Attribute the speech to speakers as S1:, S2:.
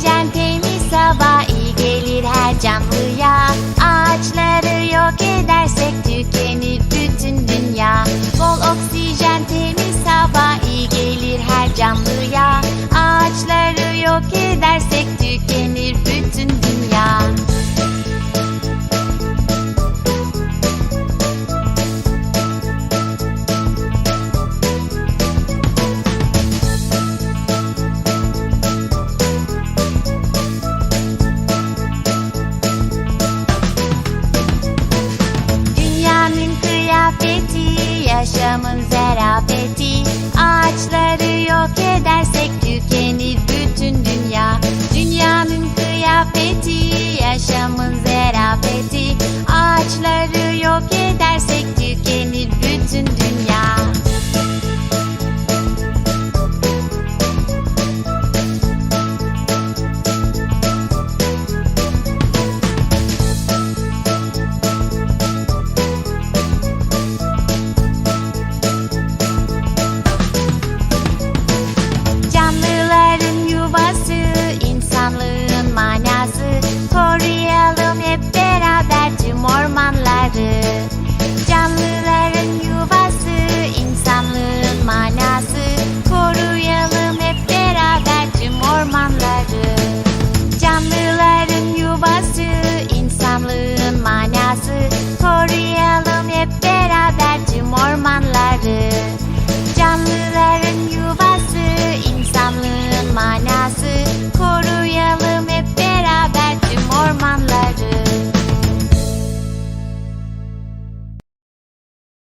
S1: Oksijen temiz hava iyi gelir her canlıya Ağaçları yok edersek tükenir bütün dünya. Bol oksijen temiz hava iyi gelir her canlıya Ağaçları yok edersek Diamonds